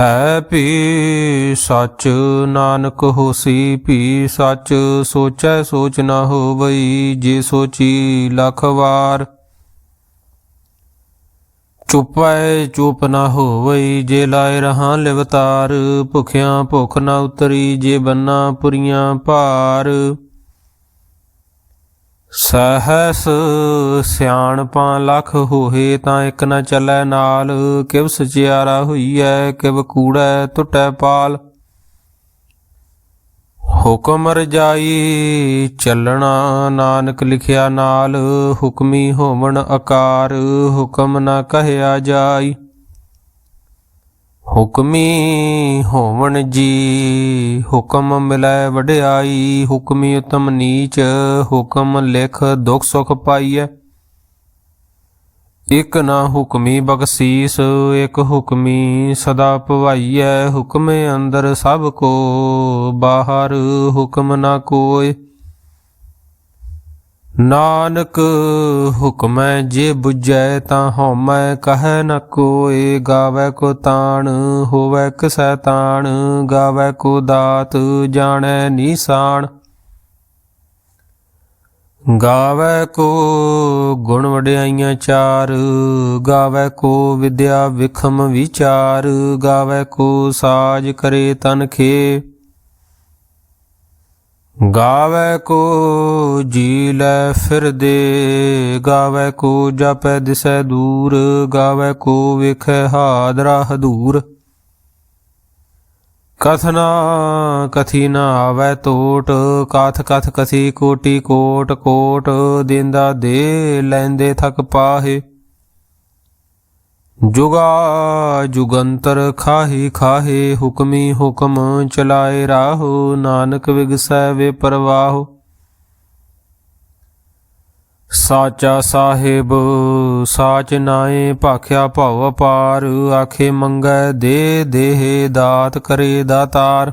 ਹੈ ਭੀ ਸਚ ਨਾਨਕ ਹੋਸੀ, ਭੀ ਸਚ ਸੋਚੈ ਸੋਚ ਨਾ ਹੋਵਈ, ਜੇ ਸੋਚੀ ਲੱਖ ਵਾਰ। ਚੁਪੈ ਚੁਪ ਨਾ ਹੋਵਈ, ਜੇ ਲਾਇ ਰਹਾ ਲਿਵਤਾਰ, ਭੁਖਿਆਂ ਭੁਖ ਨਾ ਉਤਰੀ, ਜੇ ਬੰਨਾ ਪੁਰੀਆਂ ਭਾਰ। ਸਹਸ ਸਿਆਣਪਾਂ ਲਖ ਹੋਏ ਤਾਂ ਇੱਕ ਨਾ ਚੱਲੈ ਨਾਲ ਕਿਵ ਸਚਿਆਰਾ ਹੋਈਐ, ਕਿਵ ਕੂੜੈ ਟੁੱਟੈ ਪਾਲ। ਹੁਕਮ ਰਜਾਈ ਚੱਲਣਾ, ਨਾਨਕ ਲਿਖਿਆ ਨਾਲ, ਹੁਕਮੀ ਹੋਵਣ ਆਕਾਰ ਹੁਕਮ ਨਾ ਕਹਿਆ ਜਾਈ। ਹੁਕਮੀ ਹੋਵਣ ਜੀ, ਹੁਕਮ ਮਿਲੈ ਵਡਿਆਈ, ਹੁਕਮੀ ਉਤਮ ਨੀਚ, ਹੁਕਮ ਲਿਖ ਦੁਖ ਸੁਖ ਪਾਈਐ। ਇਕ ਨਾ ਹੁਕਮੀ ਬਖਸ਼ੀਸ, ਇਕ ਹੁਕਮੀ ਸਦਾ ਭਵਾਈਐ ਹੁਕਮੇ ਅੰਦਰ ਸਭ ਕੋ, ਬਾਹਰ ਹੁਕਮ ਨਾ ਕੋਇ ਨਾਨਕ ਹੁਕਮੈ ਜੇ 부ਜੈ ਤਾਂ ਹਉਮੈ ਕਹੈ ਨ ਕੋਇ ਗਾਵੇ ਕੋ ਤਾਣ, ਹੋਵੇ ਕਿਸੈ ਤਾਣ ਗਾਵੇ ਕੋ ਦਾਤ, ਜਾਣੈ ਨੀਸਾਨ ਗਾਵੇ ਕੋ ਗੁਣ ਵਡਿਆਈਆਂ ਚਾਰ, ਗਾਵੇ ਕੋ ਵਿਦਿਆ ਵਿਖਮ ਵਿਚਾਰ, ਗਾਵੇ ਕੋ ਸਾਜ ਕਰੇ ਤਨ ਖੇ। ਗਾਵੇ ਕੋ ਜੀ ਲੈ ਫਿਰਦੇ ਗਾਵੇ ਕੋ ਜਪੈ ਦਿਸੈ ਦੂਰ, ਗਾਵੇ ਕੋ ਵੇਖੈ ਹਾਦਰਾ ਹਦੂਰ ਕਥਨਾ ਕਥੀ ਨਾ ਆਵੈ ਟੋਟ ਕਥ ਕਥ ਕਥੀ ਕੋਟੀ ਕੋਟ ਕੋਟ, ਦਿੰਦਾ ਦੇ ਲੈਂਦੇ ਥਕ ਪਾਹੇ। ਜੁਗਾ ਜੁਗੰਤਰ ਖਾਹੀ ਖਾਹੇ ਹੁਕਮੀ ਹੁਕਮ ਚਲਾਏ ਰਾਹੋ, ਨਾਨਕ ਵਿਗਸੈ ਵੇ ਪਰਵਾਹੋ। ਸਾਚਾ ਸਾਹਿਬ, ਸਾਚ ਨਾਏ ਭਾਖਿਆ ਭਉ ਅਪਾਰ, ਆਖੇ ਮੰਗੈ ਦੇ ਦੇਹ ਦਾਤ ਕਰੇ ਦਾਤਾਰ।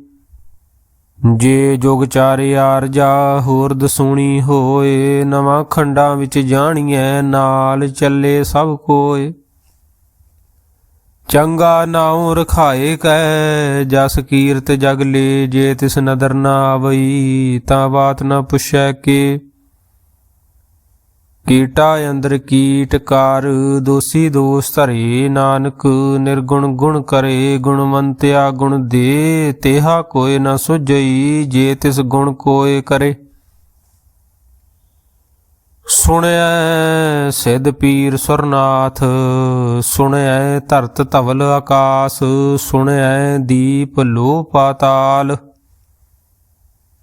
ਜੇ ਜੁਗ ਚਾਰੇ ਆਰਜਾ ਹੋਰ ਦਸੂਣੀ ਹੋਏ, ਨਵਾਂ ਖੰਡਾਂ ਵਿੱਚ ਜਾਣੀਐ, ਨਾਲ ਚੱਲੇ ਸਭ ਕੋਏ। ਚੰਗਾ ਨਾਉ ਰਖਾਏ ਕੈ, ਜਸ ਕੀਰਤ ਜਗ ਲੇ, ਜੇ ਤਿਸ ਨਦਰ ਨਾ ਆਵਈ ਤਾਂ ਬਾਤ ਨਾ ਪੁੱਛੈ ਕੇ। ਕੀਟਾ ਅੰਦਰ ਕੀਟ ਕਾਰ, ਦੋਸੀ ਦੋਸ ਧਰੇ ਨਾਨਕ, ਨਿਰਗੁਣ ਗੁਣ ਕਰੇ, ਗੁਣਵੰਤਿਆ ਗੁਣ ਦੇ, ਤੇਹਾ ਕੋਇ ਨ ਸੁਝਈ, ਜੇ ਤਿਸ ਗੁਣ ਕੋਇ ਕਰੇ। ਸੁਣਿਐ ਸਿੱਧ ਪੀਰ ਸੁਰਨਾਥ ਸੁਣਿਐ ਧਰਤ ਧਵਲ ਆਕਾਸ ਸੁਣਿਐ ਦੀਪ ਲੋ ਪਾਤਾਲ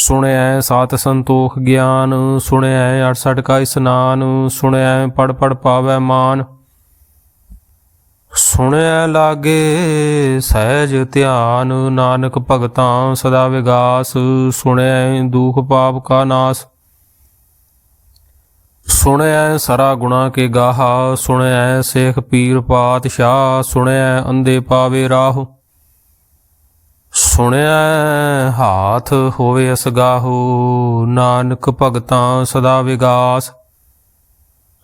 ਸੁਣਿਐ ਸਾਤ ਸੰਤੋਖ ਗਿਆਨ, ਸੁਣਿਐ 68 ਕਾ ਇਸਨਾਨ, ਸੁਣਿਐ ਪੜ ਪੜ ਪਾਵੈ ਮਾਨ। ਸੁਣਿਐ ਲਾਗੇ ਸਹਿਜ ਧਿਆਨ, ਨਾਨਕ ਭਗਤਾਂ ਸਦਾ ਵਿਗਾਸ, ਸੁਣਿਐ ਦੁਖ ਪਾਪ ਕਾ ਨਾਸ। ਸੁਣਿਐ ਸਰਾ ਗੁਣਾ ਕੇ ਗਾਹਾ, ਸੁਣਿਐ ਸੇਖ ਪੀਰ ਪਾਤਸ਼ਾਹ, ਸੁਣਿਐ ਅੰਦੇ ਪਾਵੇ ਰਾਹ। ਸੁਣਿਆ ਹਾਥ ਹੋਵੇ ਅਸਗਾਹੋ, ਨਾਨਕ ਭਗਤਾਂ ਸਦਾ ਵਿਗਾਸ।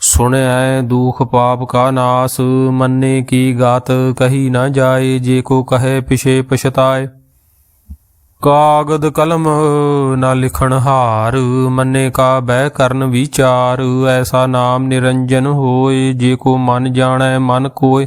ਸੁਣਿਆ ਦੁਖ ਪਾਪ ਕਾ ਨਾਸ, ਮੰਨੇ ਕੀ ਗਾਤ, ਕਹੀ ਨਾ ਜਾਏ, ਜੇ ਕੋ ਕਹੇ ਪਿਛੇ ਪਛਤਾਏ। ਕਾਗਦ ਕਲਮ ਨਾ ਲਿਖਣ ਹਾਰ, ਮੰਨੇ ਕਾ ਬਹਿ ਕਰਨ ਵਿਚਾਰ, ਐਸਾ ਨਾਮ ਨਿਰੰਜਨ ਹੋਏ, ਜੇ ਕੋ ਮਨ ਜਾਣੈ ਮਨ ਕੋਏ।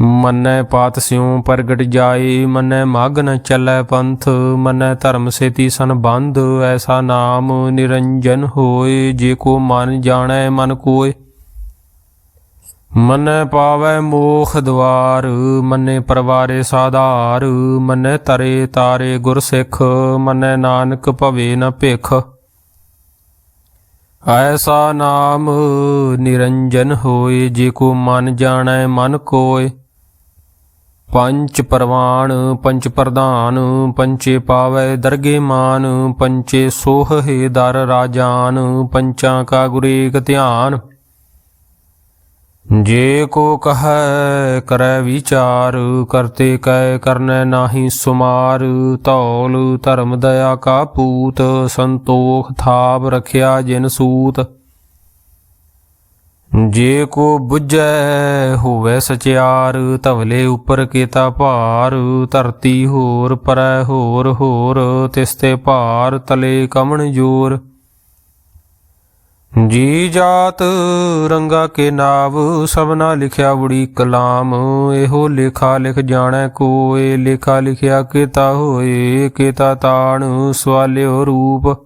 ਮੰਨੈ ਪਾਤ ਸਿਉ ਪ੍ਰਗਟ ਜਾਏ, ਮੰਨੈ ਮਗ ਚੱਲੈ ਪੰਥ, ਮੰਨੈ ਧਰਮ ਸੇਤੀ ਸੰਬੰਧ, ਐਸਾ ਨਾਮ ਨਿਰੰਜਨ ਹੋਏ, ਜੇ ਕੋ ਮਨ ਜਾਣੈ ਮਨ ਕੋਏ। ਮੰਨੈ ਪਾਵੈ ਮੋਖ ਦਵਾਰ, ਮੰਨੇ ਪਰਵਾਰੇ ਸਾਧਾਰ, ਮੰਨੈ ਤਰੇ ਤਾਰੇ ਗੁਰ ਸਿੱਖ, ਮੰਨੈ ਨਾਨਕ ਭਵੇ ਨ ਭਿਖ। ਐਸਾ ਨਾਮ ਨਿਰੰਜਨ ਹੋਏ, ਜੇ ਕੋ ਮਨ ਜਾਣੈ ਮਨ ਕੋਏ। ਪੰਚ ਪਰਵਾਨ, ਪੰਚ ਪ੍ਰਧਾਨ, ਪੰਚੇ ਪਾਵੈ ਦਰਗੇ ਮਾਨ, ਪੰਚੇ ਸੋਹੇ ਦਰ ਰਾਜਾਨ, ਪੰਚਾਂ ਕਾ ਗੁਰੇਕ ਧਿਆਨ। ਜੇ ਕੋ ਕਹੈ, ਕਰੈ ਵਿਚਾਰ, ਕਰਤੇ ਕੈ ਕਰਨੈ ਨਾਹੀ ਸੁਮਾਰ, ਧੌਲ ਧਰਮ ਦਇਆ ਕਾ ਪੂਤ, ਸੰਤੋਖ ਥਾਪ ਰਖਿਆ ਜਿਨ ਸੂਤ। ਜੇ ਕੋ 부ਜੈ ਹੋਵੇ ਸਚਿਆਰ ਧਵਲੇ ਉੱਪਰ ਕੀਤਾ ਭਾਰ, ਧਰਤੀ ਹੋਰ ਪਰੈ ਹੋਰ ਹੋਰ ਤਿਸਤੇ ਭਾਰ ਤਲੇ ਕਮਣ ਜੋਰ। ਜੀ ਜਾਤ ਰੰਗਾ ਕੇ ਨਾਵ, ਸਭਨਾ ਲਿਖਿਆ ਬੁੜੀ ਕਲਾਮ, ਇਹੋ ਲੇਖਾ ਲਿਖ ਜਾਣੈ ਕੋਏ, ਲੇਖਾ ਲਿਖਿਆ ਕੀਤਾ ਹੋਏ, ਕੀਤਾ ਤਾਣ, ਸਵਾਲਿਓ ਰੂਪ।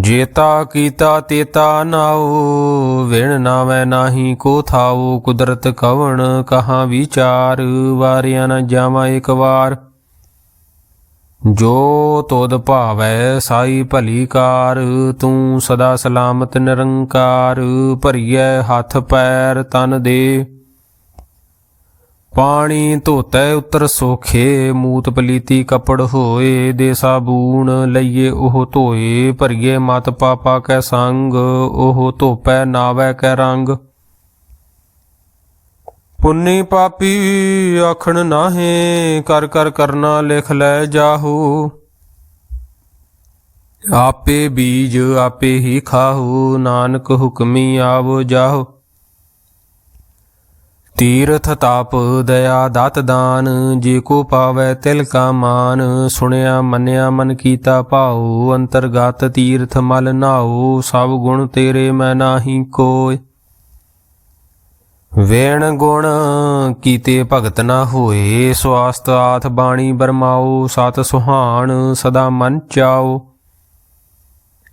ਜੇਤਾ ਕੀਤਾ ਤੇਤਾ ਨਾਉ ਵਿਣ ਨਾਵੇਂ ਨਾਹੀ ਕੋ ਥਾਉ ਕੁਦਰਤ ਕਵਣ ਕਹਾ ਵਿਚਾਰ, ਵਾਰਿਆ ਨ ਜਾਵਾਂ ਇੱਕ ਵਾਰ। ਜੋ ਤੋਦ ਭਾਵੈ ਸਾਈ ਭਲੀ ਕਾਰ, ਤੂੰ ਸਦਾ ਸਲਾਮਤ ਨਿਰੰਕਾਰ, ਭਰੀਐ ਹੱਥ ਪੈਰ ਤਨ ਦੇ। ਪਾਣੀ ਧੋਤੈ ਉਤਰ ਸੋਖੇ, ਮੂਤ ਪਲੀਤੀ ਕਪੜ ਹੋਏ, ਦੇ ਸਾਬੂਨ ਲਈਏ ਉਹ ਧੋਏ, ਭਰੀਏ ਮਤ ਪਾਪਾ ਕੈ ਸੰਗ, ਉਹ ਧੋਪੈ ਨਾਵੈ ਕੈ ਰੰਗ। ਪੁੰਨੀ ਪਾਪੀ ਆਖਣ ਨਾਹੇ, ਕਰ ਕਰ ਕਰਨਾ ਲਿਖ ਲੈ ਜਾਹੂ। ਆਪੇ ਬੀਜ ਆਪੇ ਹੀ ਖਾਹੂ, ਨਾਨਕ ਹੁਕਮੀ ਆਵੋ ਜਾਹੋ। ਤੀਰਥ ਤਾਪ ਦਇਆ ਦਤ ਦਾਨ, ਜੇ ਕੋ ਪਾਵੈ ਤਿਲ ਕਾ ਮਾਨ। ਸੁਣਿਆ, ਮੰਨਿਆ, ਮਨ ਕੀਤਾ ਭਾਉ, ਅੰਤਰਗਤ ਤੀਰਥ ਮਲ ਨਾਉ, ਸਭ ਗੁਣ ਤੇਰੇ ਮੈਂ ਨਾਹੀ ਕੋਇ। ਵੇਣ ਗੁਣ ਕੀਤੇ ਭਗਤ ਨਾ ਹੋਏ, ਸਵਾਸਤ ਆਥ ਬਾਣੀ ਬਰਮਾਓ ਸਤ ਸੁਹਾਣ ਸਦਾ ਮਨ ਚਾਓ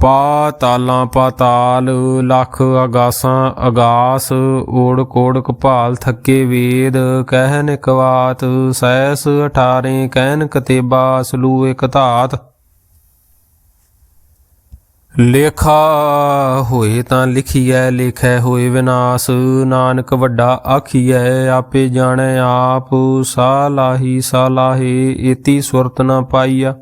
ਪਾਤਾਲਾਂ ਪਾਤਾਲ, ਲੱਖ ਅਗਾਸਾਂ ਅਗਾਸ ਓੜ ਕੋੜ ਕਪਾਲ ਥੱਕੇ ਵੇਦ ਕਹਿਨ ਕਵਾਤ ਸੈਸ 18 ਕਹਿਨ ਕਤੇਬਾ, ਸਲੂ ਇਕ ਧਾਤ। ਲੇਖਾ ਹੋਏ ਤਾਂ ਲਿਖੀਐ, ਲਿਖੈ ਹੋਏ ਵਿਨਾਸ਼, ਨਾਨਕ ਵੱਡਾ ਆਖੀਐ, ਆਪੇ ਜਾਣੈ ਆਪ ਸਾਲਾਹੀ ਸਾਲਾਹੇ ਏਤੀ ਸੁਰਤ ਨਾ ਪਾਈਆ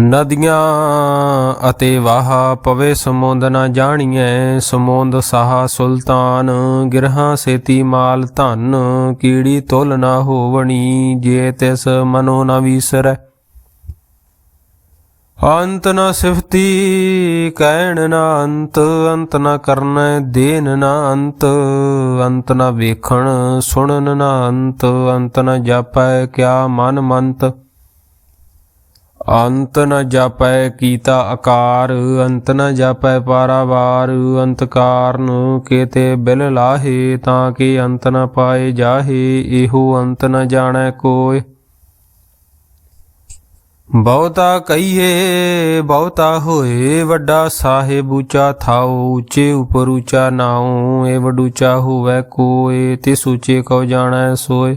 ਨਦੀਆਂ ਅਤੇ ਵਾਹ ਪਵੇ ਸਮੁੰਦ ਨਾ ਜਾਣੀਐ, ਸਮੁੰਦ ਸਾਹ ਸੁਲਤਾਨ, ਗਿਰਹਾਂ ਸੇਤੀ ਮਾਲ ਧਨ, ਕੀੜੀ ਤੁਲ ਨਾ ਹੋਵਣੀ, ਜੇ ਤਿਸ ਮਨੋ ਨਾ ਵੀਸਰੈ। ਅੰਤ ਨਾ ਸਿਫਤੀ, ਕਹਿਣ ਨਾ ਅੰਤ ਅੰਤ ਨਾ ਕਰਨੈ ਦੇਨ ਨਾ ਅੰਤ ਅੰਤ ਨਾ ਵੇਖਣ, ਸੁਣਨ ਨਾ ਅੰਤ ਅੰਤ ਨਾ ਜਾਪੈ, ਕਿਆ ਮਨ ਮੰਤ। ਅੰਤ ਨ ਜਾਪੈ ਕੀਤਾ ਆਕਾਰ, ਅੰਤ ਨ ਜਾਪੈ ਪਾਰਾਵਾਰ ਅੰਤ ਕਾਰਨ ਕੇਤੇ ਬਿਲ ਲਾਹੇ ਤਾਂ ਕਿ ਅੰਤ ਨ ਪਾਏ ਜਾਹੇ, ਇਹੋ ਅੰਤ ਨ ਜਾਣੈ ਕੋਇ। ਬਹੁਤਾ ਕਹੀਏ, ਬਹੁਤਾ ਹੋਏ, ਵੱਡਾ ਸਾਹਿਬ ਉੱਚਾ ਥਾਉ, ਉੱਚੇ ਉਪਰ ਉੱਚਾ ਨਾਉ ਏ ਵਡੂਚਾ ਹੋਵੇ ਕੋਏ ਤੇ ਸੂਚੇ ਕਉ ਜਾਣੈ ਸੋਏ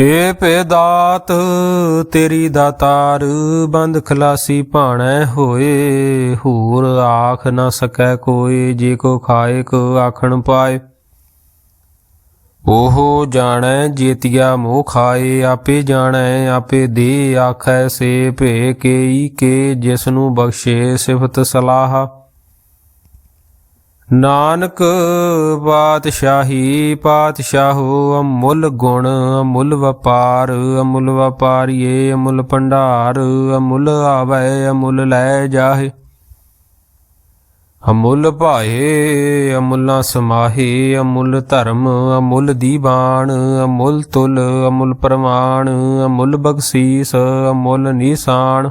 ਏ ਪੇਦਾਤ ਤੇਰੀ ਦਾਤਾਰ ਬੰਦ ਖਲਾਸੀ ਭਾਣੈ ਹੋਏ। ਹੋਰ ਆਖ ਨਾ ਸਕੈ ਕੋਈ, ਜੇ ਕੋ ਖਾਏ ਕੋ ਆਖਣ ਪਾਏ। ਉਹ ਜਾਣੈ ਜੇਤੀਆ ਮੋਹ ਖਾਏ, ਆਪੇ ਜਾਣੈ, ਆਪੇ ਦੇ ਆਖੈ ਸੇ ਭੇ ਕੇਈ ਕੇ ਜਿਸ ਨੂੰ ਬਖਸ਼ੇ ਸਿਫਤ ਸਲਾਹ। ਨਾਨਕ ਪਾਤਸ਼ਾਹੀ ਪਾਤਸ਼ਾਹੋ ਅਮੁੱਲ ਗੁਣ, ਅਮੁੱਲ ਵਪਾਰ, ਅਮੁੱਲ ਵਪਾਰੀਏ, ਅਮੁੱਲ ਭੰਡਾਰ, ਅਮੁੱਲ ਆਵੈ, ਅਮੁੱਲ ਲੈ ਜਾਹੇ। ਅਮੁੱਲ ਭਾਏ, ਅਮੁੱਲਾ ਸਮਾਹੇ, ਅਮੁੱਲ ਧਰਮ, ਅਮੁੱਲ ਦੀਵਾਨ, ਅਮੁੱਲ ਤੁਲ, ਅਮੁੱਲ ਪ੍ਰਮਾਣ, ਅਮੁੱਲ ਬਖਸ਼ੀਸ, ਅਮੁੱਲ ਨਿਸ਼ਾਨ।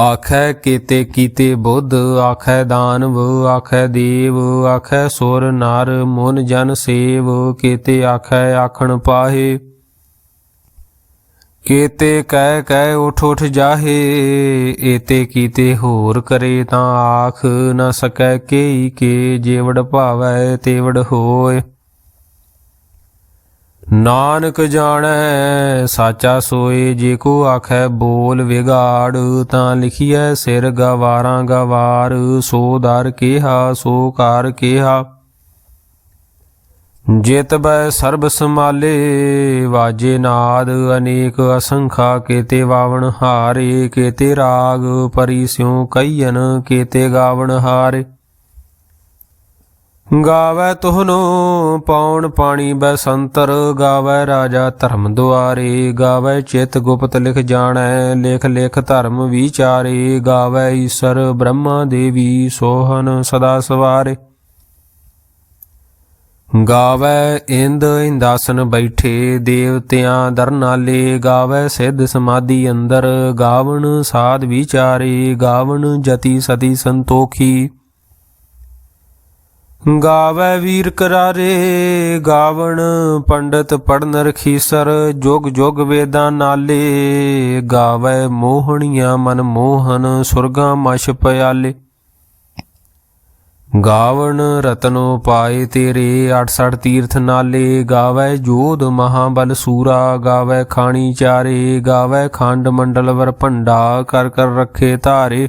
ਆਖੈ ਕੀਤੇ ਕੀਤੇ ਬੁੱਧ, ਆਖੈ ਦਾਨਵ, ਆਖੈ ਦੇਵ, ਆਖੈ ਸੁਰ ਨਰ, ਮਨ ਜਨ ਸੇਵ, ਕੀਤੇ ਆਖੈ ਆਖਣ ਪਾਹੇ। ਕੀਤੇ ਕਹਿ ਕਹਿ ਉਠ ਉਠ ਜਾਹੇ, ਏਤੇ ਕੀਤੇ ਹੋਰ ਕਰੇ ਤਾਂ ਆਖ, ਨ ਸਕੈ ਕੇਈ ਕੇ ਜੇਵੜ ਭਾਵੈ ਤੇਵੜ ਹੋਏ। ਨਾਨਕ ਜਾਣੈ, ਸਾਚਾ ਸੋਏ ਜੇ ਕੋ ਆਖੈ ਬੋਲ ਵਿਗਾੜ, ਤਾਂ ਲਿਖੀਐ ਸਿਰ ਗਵਾਰਾਂ ਗਵਾਰ, ਸੋ ਦਰ ਕਿਹਾ, ਸੋ ਕਾਰ ਕਿਹਾ। ਜਿਤ ਬੈ ਸਰਬ ਸਮਾਲੇ ਵਾਜੇ ਨਾਦ, ਅਨੇਕ ਅਸੰਖਾ ਕੇਤੇ ਵਾਵਣ ਹਾਰੇ, ਕੇਤੇ ਰਾਗ, ਪਰੀ ਸਿਉ ਕਈਨ ਕੇਤੇ ਗਾਵਣ ਹਾਰੇ। ਗਾਵੈ ਤੁਹਨੋ, ਪਾਉਣ ਪਾਣੀ ਬੈਸੰਤਰ, ਗਾਵੈ ਰਾਜਾ ਧਰਮ ਦੁਆਰੇ, ਗਾਵੈ ਚਿਤ ਗੁਪਤ ਲਿਖ ਜਾਣੈ, ਲਿਖ ਲਿਖ ਧਰਮ ਵਿਚਾਰੇ, ਗਾਵੈ ਈਸ਼ਰ ਬ੍ਰਹਮਾ ਦੇਵੀ ਸੋਹਨ ਸਦਾ ਸਵਾਰੇ। ਗਾਵੈ ਇੰਦ ਇੰਦਾਸਨ ਬੈਠੇ, ਦੇਵਤਿਆਂ ਦਰਨਾਲੇ, ਗਾਵੈ ਸਿੱਧ ਸਮਾਧੀ ਅੰਦਰ, ਗਾਵਣ ਸਾਧ ਵਿਚਾਰੇ, ਗਾਵਣ ਜਤੀ ਸਤੀ ਸੰਤੋਖੀ। ਗਾਵੈ ਵੀਰ ਕਰਾਰੇ, ਗਾਵਣ ਪੰਡਤ ਪੜਨ ਰਖੀਸਰ, ਜੁਗ ਜੁਗ ਵੇਦਾਂ ਨਾਲੇ। ਗਾਵੈ ਮੋਹਣੀਆਂ ਮਨ ਮੋਹਨ, ਸੁਰਗਾ ਮਛ ਪਿਆਲੇ। ਗਾਵਣ ਰਤਨੋ ਪਾਏ ਤੇਰੇ 68 ਤੀਰਥ ਨਾਲੇ। ਗਾਵੈ ਜੋਧ ਮਹਾਬਲ ਸੂਰਾ, ਗਾਵੈ ਖਾਣੀ ਚਾਰੇ। ਗਾਵੈ ਖੰਡ ਮੰਡਲ ਵਰ ਭੰਡਾ, ਕਰ ਕਰ ਰੱਖੇ ਧਾਰੇ।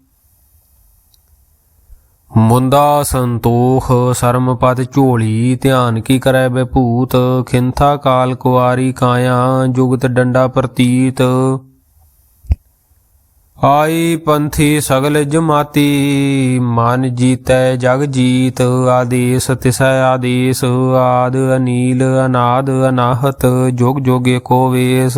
ਮੁੰਦਾ ਸੰਤੋਖ ਸਰਮ ਪਦ ਝੋਲੀ, ਧਿਆਨ ਕੀ ਕਰੈ ਬਭੂਤ ਖਿੰਥਾ ਕਾਲ ਕੁਆਰੀ ਕਾਇਆ, ਜੁਗਤ ਡੰਡਾ ਪ੍ਰਤੀਤ। ਆਈ ਪੰਥੀ ਸਗਲ ਜਮਾਤੀ, ਮਨ ਜੀਤੈ ਜਗ ਜੀਤ। ਆਦੇਸ ਤਿਸੈ ਆਦੇਸ, ਆਦ ਅਨੀਲ, ਅਨਾਦ ਅਨਾਹਤ, ਜੁਗ ਜੁਗ ਕੋ ਵੇਸ।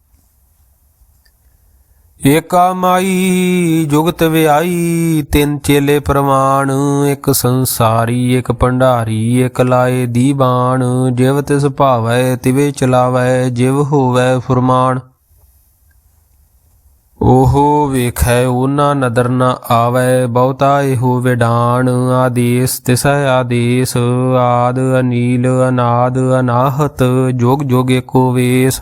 ਏਕਾ ਮਾਈ, ਜੁਗਤ ਵਿਆਈ, ਤਿੰਨ ਚੇਲੇ ਪ੍ਰਮਾਣ ਇੱਕ ਸੰਸਾਰੀ, ਇੱਕ ਭੰਡਾਰੀ, ਇੱਕ ਲਾਏ ਦੀਵਾਨ ਜਿਵ ਤਿਸ ਭਾਵੈ, ਤਿਵੇ ਚਲਾਵੈ, ਜਿਵ ਹੋਵੈ ਫੁਰਮਾਨ। ਉਹ ਵੇਖੈ, ਉਹਨਾਂ ਨਦਰ ਨ ਆਵੈ, ਬਹੁਤਾ ਇਹੋ ਵਿਡਾਨ, ਆਦੇਸ ਤਿਸੈ ਆਦੇਸ, ਆਦ ਅਨੀਲ, ਅਨਾਦ, ਅਨਾਹਤ, ਜੋਗ ਜੋਗ ਏਕੋ ਵੇਸ।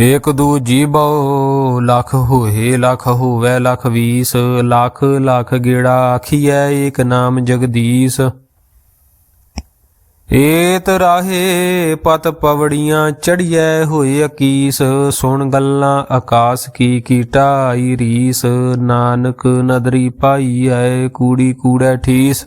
ਏਕ ਦੂ ਜੀਬੋ ਲਖ ਹੋਏ, ਲਖ ਹੋਵੇ, ਲਖ ਵੀਸ, ਲਖ ਲਖ ਗੇੜਾ ਆਖੀਐ, ਏਕ ਨਾਮ ਜਗਦੀਸ਼। ਏਤ ਰਾਹੇ ਪਤ ਪਵੜੀਆਂ ਚੜੀਐ, ਹੋਏ ਅਕੀਸ, ਸੁਣ ਗੱਲਾਂ ਆਕਾਸ ਕੀ ਕੀਟਾਈ ਰੀਸ, ਨਾਨਕ ਨਦਰੀ ਪਾਈਐ, ਕੂੜੀ ਕੂੜੈ ਠੀਸ।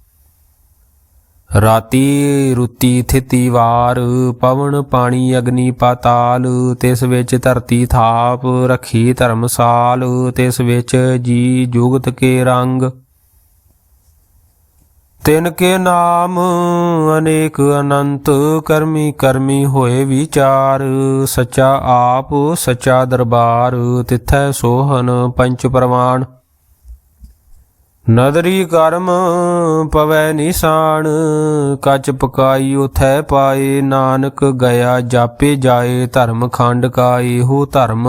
ਰਾਤੀ ਰੁੱਤੀ ਥਿਤੀ ਵਾਰ, ਪਵਨ ਪਾਣੀ ਅਗਨੀ ਪਾਤਾਲ, ਤਿਸ ਵਿੱਚ ਧਰਤੀ ਥਾਪ ਰਖੀ ਧਰਮਸਾਲ, ਤਿਸ ਵਿੱਚ ਜੀ ਜੁਗਤ ਕੇ ਰੰਗ। ਤਿਨ ਕੇ ਨਾਮ ਅਨੇਕ ਅਨੰਤ, ਕਰਮੀ ਕਰਮੀ ਹੋਏ ਵਿਚਾਰ। ਸੱਚਾ ਆਪ, ਸੱਚਾ ਦਰਬਾਰ, ਤਿਥੈ ਸੋਹਨ ਪੰਚ ਪ੍ਰਮਾਣ ਨਦਰੀ ਕਰਮ ਪਵੈ ਨਿਸ਼ਾਨ, ਕੱਚ ਪਕਾਈ ਉਥੈ ਪਾਏ, ਨਾਨਕ ਗਿਆ ਜਾਪੇ ਜਾਏ, ਧਰਮ ਖੰਡ ਕਾ ਇਹੋ ਧਰਮ।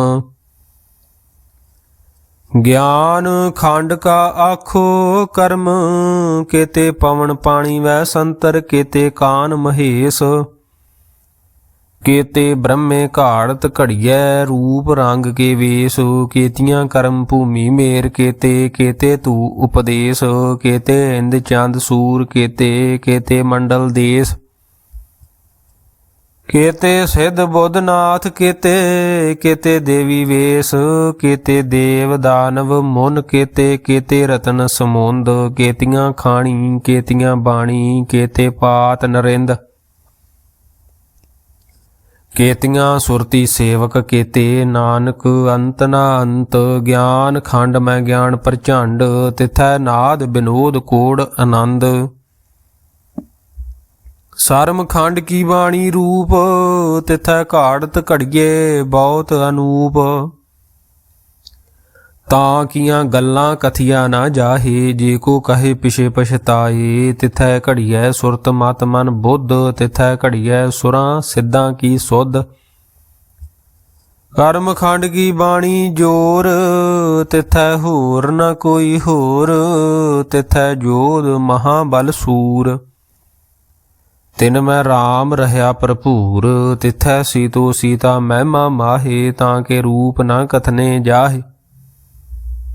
ਗਿਆਨ ਖੰਡ ਕਾ ਆਖੋ ਕਰਮ, ਕੇਤੇ ਪਵਨ ਪਾਣੀ ਵੈ ਸੰਤਰ, ਕੇਤੇ ਕਾਨ ਮਹੇਸ਼। ਕੇਤੇ ਬ੍ਰਹਮੇ ਘਾੜਤ ਘੜੀਐ ਰੂਪ ਰੰਗ ਕੇ ਵੇਸ, ਕੇਤੀਆਂ ਕਰਮ ਭੂਮੀ ਮੇਰ ਕੇਤੇ ਕੇਤੇ ਤੂ ਉਪਦੇਸ਼ ਕੇਤੇ ਇੰਦ ਚੰਦ ਸੂਰ ਕੇਤੇ ਕੇਤੇ ਮੰਡਲ ਦੇਸ। ਕੇਤੇ ਸਿੱਧ ਬੁੱਧਨਾਥ ਕੇਤੇ ਕੇਤੇ ਦੇਵੀ ਵੇਸ ਕੇਤੇ ਦੇਵ ਦਾਨਵ ਮੁਨ ਕੇਤੇ ਕੇਤੇ ਰਤਨ ਸਮੁੰਦ, ਕੇਤੀਆਂ ਖਾਣੀ, ਕੇਤੀਆਂ ਬਾਣੀ ਕੇਤੇ ਪਾਤ ਨਰਿੰਦ। ਕੇਤੀਆਂ ਸੁਰਤੀ ਸੇਵਕ ਕੇਤੇ ਨਾਨਕ ਅੰਤ ਨਾ ਅੰਤ, ਗਿਆਨ ਖੰਡ ਮੈਂ ਗਿਆਨ ਪ੍ਰਚੰਡ, ਤਿਥੈ ਨਾਦ ਬਿਨੋਦ ਕੋੜ ਆਨੰਦ। ਸਰਮ ਖੰਡ ਕੀ ਬਾਣੀ ਰੂਪ, ਤਿਥੈ ਘਾੜਤ ਘੜੀਏ ਬਹੁਤ ਅਨੂਪ। ਤਾਂ ਕੀਆਂ ਗੱਲਾਂ ਕਥੀਆਂ ਨਾ ਜਾਹੇ, ਜੇ ਕੋ ਕਹੇ ਪਿਛੇ ਪਛਤਾਏ, ਤਿਥੈ ਘੜੀਐ ਸੁਰਤ ਮਤ ਮਨ ਬੁੱਧ, ਤਿਥੈ ਘੜੀਐ ਸੁਰਾਂ ਸਿੱਧਾਂ ਕੀ ਸੁਧ। ਕਰਮ ਖੰਡ ਕੀ ਬਾਣੀ ਜੋਰ, ਤਿਥੈ ਹੋਰ ਨਾ ਕੋਈ ਹੋਰ, ਤਿਥੈ ਜੋਧ ਮਹਾਬਲ ਸੂਰ। ਤਿਨ ਮੈਂ RAM ਰਹਾ ਭਰਪੂਰ, ਤਿਥੈ ਸੀਤੋ ਸੀਤਾ ਮਹਿਮਾ ਮਾਹੇ, ਤਾਂ ਕੇ ਰੂਪ ਨਾ ਕਥਨੇ ਜਾਹੇ।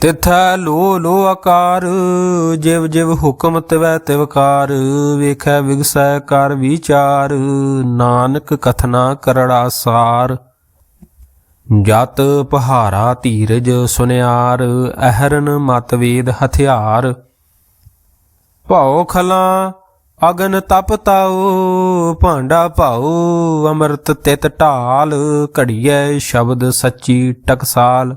ਤਿਥੈ ਲੋ ਲੋ ਆਕਾਰ, ਜਿਵ ਜਿਵ ਹੁਕਮ ਤਿਵੈ ਤਿਵਕਾਰ ਵੇਖੈ ਵਿਗਸੈ ਕਰ ਵਿਚਾਰ, ਨਾਨਕ ਕਥਨਾ ਕਰੜਾ ਸਾਰ ਜਤ ਪਹਾਰਾ ਧੀਰਜ ਸੁਨਿਆਰ, ਅਹਰਨ ਮਤਵੇਦ ਹਥਿਆਰ। ਭਉ ਖਲਾ, ਅਗਨ ਤਪ ਤਾਉ, ਭਾਂਡਾ ਭਾਉ, ਅੰਮ੍ਰਿਤ ਤਿਤ ਢਾਲ, ਘੜੀਐ ਸ਼ਬਦ ਸੱਚੀ ਟਕਸਾਲ।